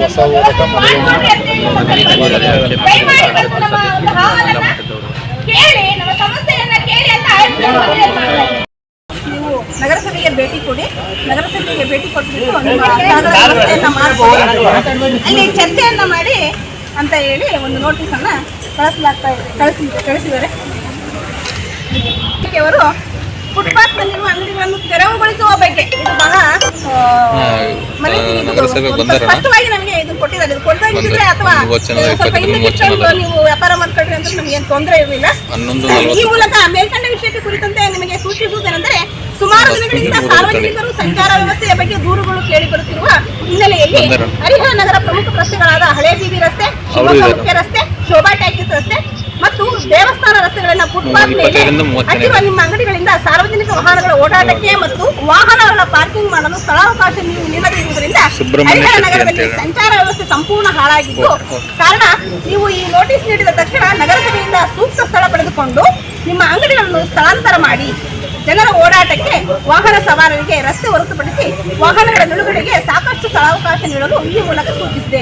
ಹೊಸ ಹೋರಾಟ ನೀವು ನಗರಸಭೆಗೆ ಭೇಟಿ ಕೊಡಿ. ನಗರಸಭೆಗೆ ಭೇಟಿ ಕೊಟ್ಬಿಟ್ಟು ವ್ಯವಸ್ಥೆಯನ್ನ ಮಾಡಬಹುದು ಅಲ್ಲಿ ಚರ್ಚೆಯನ್ನ ಮಾಡಿ ಅಂತ ಹೇಳಿ ಒಂದು ನೋಟಿಸ್ ಅನ್ನ ಕಳಿಸಲಾಗ್ತಾ ಇದೆ. ಕಳಿಸಿ ಕಳಿಸಿದ್ದಾರೆ. ಅವರು ಫುಟ್ಪಾತ್ ನಲ್ಲಿರುವ ಅಂಗಡಿಗಳನ್ನು ತೆರವುಗೊಳಿಸುವ ಬಗ್ಗೆ ಇದು ಬಹಳ ನಗರಸಭೆಗೆ ಬಂದಾರಣ? ಸ್ಪಷ್ಟವಾಗಿ ನಮಗೆ ಇದು ಕೊಟ್ಟಿದ್ದಾರೆ ಇದು ಕೊಡ್ದಂಗಿದ್ರೆ ಅಥವಾ ವಿಮೋಚನೆ ಸ್ವಲ್ಪ ಹಿಂದೆ ಬಿಟ್ಟು ನೀವು ವ್ಯಾಪಾರ ಮಾಡ್ಕೊಂಡ್ರಿ ಅಂದ್ರೆ ನಮಗೆ ತೊಂದರೆ ಇರಲಿಲ್ಲ ಹನ್ನೊಂದು ಈ ನಲವತ್ತು ಮೂಲಕ ಮೇಲ್ಕಂಡ ವಿಷಯಕ್ಕೆ ಕುರಿತಂತೆ ನಿಮಗೆ ಸೂಚಿಸುವುದೇನೆಂದರೆ ಸುಮಾರು ದಿನಗಳಿಂದ ಸಾರ್ವಜನಿಕರು ಸಂಚಾರ ವ್ಯವಸ್ಥೆಯ ಬಗ್ಗೆ ದೂರುಗಳು ಕೇಳಿಬರುತ್ತಿರುವ ಹಿನ್ನೆಲೆಯಲ್ಲಿ ಬಂದರು. ಹರಿಹರ ನಗರ ಪ್ರಮುಖ ರಸ್ತೆಗಳಾದ ಹಳೆ ಬೀದಿ ರಸ್ತೆ ಶಿವಮೊಗ್ಗ ಇದ್ದಾರೆ. ಮುಖ್ಯ ರಸ್ತೆ ಶೋಭಾ ಟ್ಯಾಕ್ಸಿಸ್ ರಸ್ತೆ ಮತ್ತು ದೇವಸ್ಥಾನ ರಸ್ತೆಗಳನ್ನ ಫುಟ್ಪಾತ್ ಮೇಲೆ ಇಪ್ಪತ್ತೈದರಿಂದ ಮೂವತ್ತನೇ ನಿಮ್ಮ ಅಂಗಡಿಗಳಿಂದ ಸಾರ್ವಜನಿಕ ವಾಹನಗಳ ಓಡಾಟಕ್ಕೆ ಮತ್ತು ವಾಹನಗಳ ಪಾರ್ಕಿಂಗ್ ಮಾಡಲು ಸ್ಥಳಾವಕಾಶ ನೀವು ನೀಡದಿರುವುದರಿಂದ ಹರಿಹರ ನಗರದಲ್ಲಿ ಸಂಚಾರ ವ್ಯವಸ್ಥೆ ಸಂಪೂರ್ಣ ಹಾಳಾಗಿದ್ದು ಕಾರಣ ನೀವು ಈ ನೋಟಿಸ್ ನೀಡಿದ ತಕ್ಷಣ ನಗರಸಭೆಯಿಂದ ಸೂಕ್ತ ಸ್ಥಳ ಪಡೆದುಕೊಂಡು ನಿಮ್ಮ ಅಂಗಡಿಗಳನ್ನು ಸ್ಥಳಾಂತರ ಮಾಡಿ. ಜನರ ಓಡಾಟಕ್ಕೆ ವಾಹನ ಸವಾರರಿಗೆ ರಸ್ತೆ ಹೊರತುಪಡಿಸಿ ವಾಹನಗಳ ನಿಲುಗಡೆಗೆ ಸಾಕಷ್ಟು ಸ್ಥಳಾವಕಾಶ ನೀಡಲು ಈ ಮೂಲಕ ಸೂಚಿಸಿದೆ.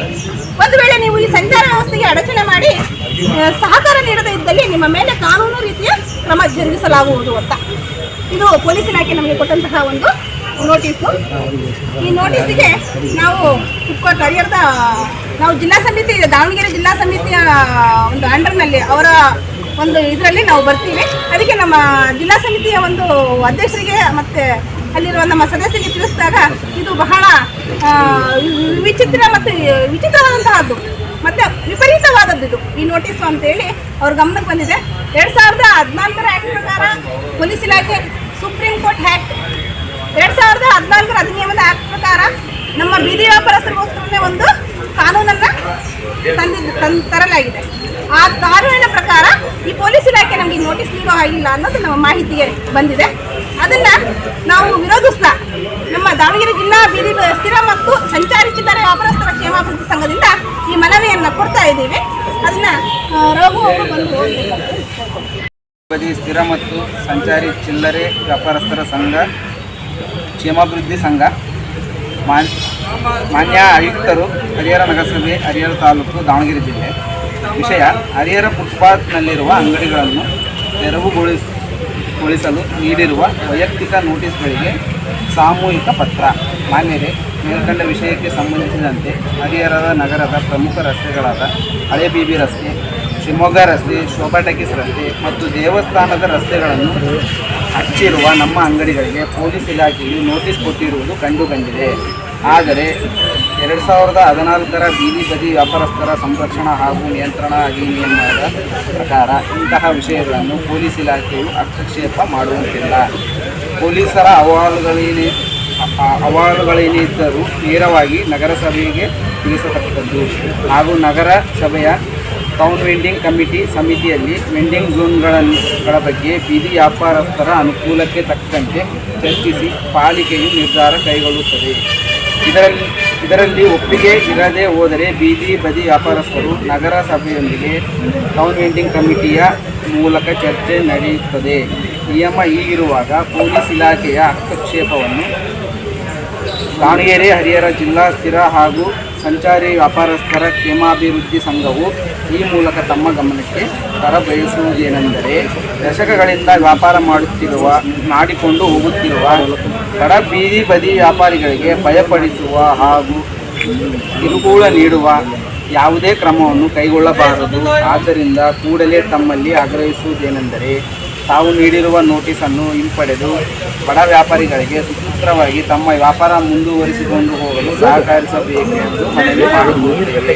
ಒಂದು ವೇಳೆ ನೀವು ಈ ಸಂಚಾರ ವ್ಯವಸ್ಥೆಗೆ ಅಡಚಣೆ ಮಾಡಿ ಸಹಕಾರ ನೀಡದೇ ಇದ್ದಲ್ಲಿ ನಿಮ್ಮ ಮೇಲೆ ಕಾನೂನು ರೀತಿಯ ಕ್ರಮ ಜರುಗಿಸಲಾಗುವುದು ಅಂತ. ಇದು ಪೊಲೀಸ್ ಇಲಾಖೆ ನಮಗೆ ಕೊಟ್ಟಂತಹ ಒಂದು ನೋಟಿಸು. ಈ ನೋಟಿಸಿಗೆ ನಾವು ಹರಿಹರದ, ನಾವು ಜಿಲ್ಲಾ ಸಮಿತಿ, ದಾವಣಗೆರೆ ಜಿಲ್ಲಾ ಸಮಿತಿಯ ಒಂದು ಅಂಡರ್ನಲ್ಲಿ ಅವರ ಒಂದು ಇದರಲ್ಲಿ ನಾವು ಬರ್ತೀವಿ. ಅದಕ್ಕೆ ನಮ್ಮ ಜಿಲ್ಲಾ ಸಮಿತಿಯ ಒಂದು ಅಧ್ಯಕ್ಷರಿಗೆ ಮತ್ತೆ ಅಲ್ಲಿರುವ ನಮ್ಮ ಸದಸ್ಯರಿಗೆ ತಿಳಿಸಿದಾಗ ಇದು ಬಹಳ ವಿಚಿತ್ರ ಮತ್ತು ವಿಚಿತ್ರವಾದಂತಹದ್ದು. ಮತ್ತೆ ವಿಪರೀತವಾದದ್ದು ಇದು. ಈ ನೋಟಿಸು ಅಂತೇಳಿ ಅವ್ರ ಗಮನಕ್ಕೆ ಬಂದಿದೆ. ಎರಡು ಸಾವಿರದ ಹದಿನಾಲ್ಕರ ಆಕ್ಟ್ ಪ್ರಕಾರ ಪೊಲೀಸ್ ಇಲಾಖೆ ಸುಪ್ರೀಂ ಕೋರ್ಟ್ ಆಕ್ಟ್ ಎರಡು ಸಾವಿರದ ಹದಿನಾಲ್ಕರ ಅಧಿನಿಯಮದ ಆಕ್ಟ್ ಪ್ರಕಾರ ನಮ್ಮ ಬೀದಿ ವ್ಯಾಪಾರಸ್ಥರಿಗೋಸ್ಕರನೇ ಒಂದು ಕಾನೂನನ್ನ ತಂದಿದ್ದು ತಂದು ತರಲಾಗಿದೆ. ಆ ಕಾನೂನಿನ ಪ್ರಕಾರ ಈ ಪೊಲೀಸ್ ಇಲಾಖೆ ನಮಗೆ ನೋಟಿಸ್ ನೀಡೋ ಹಾಗಿಲ್ಲ ಅನ್ನೋದು ನಮ್ಮ ಮಾಹಿತಿಗೆ ಬಂದಿದೆ. ಅದನ್ನ ನಾವು ವಿರೋಧಿಸ್ತಾ ನಮ್ಮ ದಾವಣಗೆರೆ ಜಿಲ್ಲಾ ಬೀದಿ ಸ್ಥಿರ ಮತ್ತು ಸಂಚಾರಿ ಚಿಲ್ಲರೆ ವ್ಯಾಪಾರಸ್ಥರ ಕ್ಷೇಮಾಭಿವೃದ್ಧಿ ಸಂಘದಿಂದ ಈ ಮನವಿಯನ್ನ ಕೊಡ್ತಾ ಇದ್ದೀವಿ. ಅದನ್ನ ಅವರು ಬಂದು ಬದಿ ಸ್ಥಿರ ಮತ್ತು ಸಂಚಾರಿ ಚಿಲ್ಲರೆ ವ್ಯಾಪಾರಸ್ಥರ ಸಂಘ, ಕ್ಷೇಮಾಭಿವೃದ್ಧಿ ಸಂಘ, ಮಾನ್, ಮಾನ್ಯ ಆಯುಕ್ತರು ಹರಿಹರ ನಗರಸಭೆ, ಹರಿಹರ ತಾಲೂಕು, ದಾವಣಗೆರೆ ಜಿಲ್ಲೆ. ವಿಷಯ, ಹರಿಹರ ಫುಟ್ಪಾತ್ನಲ್ಲಿರುವ ಅಂಗಡಿಗಳನ್ನು ತೆರವುಗೊಳಿಸ ಗೊಳಿಸಲು ನೀಡಿರುವ ವೈಯಕ್ತಿಕ ನೋಟಿಸ್ಗಳಿಗೆ ಸಾಮೂಹಿಕ ಪತ್ರ. ಮಾನ್ಯರೇ ಮೇಲ್ಕಂಡ ವಿಷಯಕ್ಕೆ ಸಂಬಂಧಿಸಿದಂತೆ ಹರಿಹರದ ನಗರದ ಪ್ರಮುಖ ರಸ್ತೆಗಳಾದ ಹಳೆ ಬೀಬಿ ರಸ್ತೆ, ಶಿವಮೊಗ್ಗ ರಸ್ತೆ ಶೋಭಾ ಟಕೀಸ್ ರಸ್ತೆ ಮತ್ತು ದೇವಸ್ಥಾನದ ರಸ್ತೆಗಳನ್ನು ಹಚ್ಚಿರುವ ನಮ್ಮ ಅಂಗಡಿಗಳಿಗೆ ಪೊಲೀಸ್ ಇಲಾಖೆಯು ನೋಟಿಸ್ ಕೊಟ್ಟಿರುವುದು ಕಂಡುಬಂದಿದೆ. ಆದರೆ ಎರಡು ಸಾವಿರದ ಹದಿನಾಲ್ಕರ ಬೀದಿ ಬದಿ ವ್ಯಾಪಾರಸ್ಥರ ಸಂರಕ್ಷಣಾ ಹಾಗೂ ನಿಯಂತ್ರಣ ಅಧಿನಿಯಮದ ಪ್ರಕಾರ ಇಂತಹ ವಿಷಯಗಳನ್ನು ಪೊಲೀಸ್ ಇಲಾಖೆಯು ಹಸ್ತಕ್ಷೇಪ ಮಾಡುವಂತಿಲ್ಲ. ಪೊಲೀಸರ ಅಹವಾಲುಗಳೇನೇ, ಅಹವಾಲುಗಳೇನಿದ್ದರೂ ನೇರವಾಗಿ ನಗರಸಭೆಗೆ ತಿಳಿಸತಕ್ಕದ್ದು ಹಾಗೂ ನಗರ ಸಭೆಯ ಟೌನ್ ವೆಂಡಿಂಗ್ ಕಮಿಟಿ ಸಮಿತಿಯಲ್ಲಿ ವೆಂಡಿಂಗ್ ಝೋನ್ಗಳನ್ನುಗಳ ಬಗ್ಗೆ ಬೀದಿ ವ್ಯಾಪಾರಸ್ಥರ ಅನುಕೂಲಕ್ಕೆ ತಕ್ಕಂತೆ ಚರ್ಚಿಸಿ ಪಾಲಿಕೆಯು ನಿರ್ಧಾರ ಕೈಗೊಳ್ಳುತ್ತದೆ. ಇದರಲ್ಲಿ ಇದರಲ್ಲಿ ಒಪ್ಪಿಗೆ ಇರದೇ ಹೋದರೆ ಬೀದಿ ಬದಿ ವ್ಯಾಪಾರಸ್ಥರು ನಗರ ಸಭೆಯೊಂದಿಗೆ ಟೌನ್ ವೆಂಡಿಂಗ್ ಕಮಿಟಿಯ ಮೂಲಕ ಚರ್ಚೆ ನಡೆಯುತ್ತದೆ. ನಿಯಮ ಈಗಿರುವಾಗ ಪೊಲೀಸ್ ಇಲಾಖೆಯ ಹಸ್ತಕ್ಷೇಪವನ್ನು ದಾವಣಗೆರೆ, ಹರಿಹರ ಜಿಲ್ಲಾ ಸ್ಥಿರ ಹಾಗೂ ಸಂಚಾರಿ ವ್ಯಾಪಾರಸ್ಥರ ಕ್ಷೇಮಾಭಿವೃದ್ಧಿ ಸಂಘವು ಈ ಮೂಲಕ ತಮ್ಮ ಗಮನಕ್ಕೆ ತರಬಯಸುವುದೇನೆಂದರೆ ದಶಕಗಳಿಂದ ವ್ಯಾಪಾರ ಮಾಡುತ್ತಿರುವ, ನಾಡಿಕೊಂಡು ಹೋಗುತ್ತಿರುವ, ಬಡ ಬೀದಿ ಬದಿ ವ್ಯಾಪಾರಿಗಳಿಗೆ ಭಯಪಡಿಸುವ ಹಾಗೂ ಕಿರುಕುಳ ನೀಡುವ ಯಾವುದೇ ಕ್ರಮವನ್ನು ಕೈಗೊಳ್ಳಬಾರದು. ಆದ್ದರಿಂದ ಕೂಡಲೇ ತಮ್ಮಲ್ಲಿ ಆಗ್ರಹಿಸುವುದೇನೆಂದರೆ ತಾವು ನೀಡಿರುವ ನೋಟಿಸನ್ನು ಹಿಂಪಡೆದು ಬಡ ವ್ಯಾಪಾರಿಗಳಿಗೆ ಸುಸೂತ್ರವಾಗಿ ತಮ್ಮ ವ್ಯಾಪಾರ ಮುಂದುವರಿಸಿಕೊಂಡು ಹೋಗಲು ಸಹಕರಿಸಬೇಕೆಂದು ಮನವಿ ಮಾಡುತ್ತೇವೆ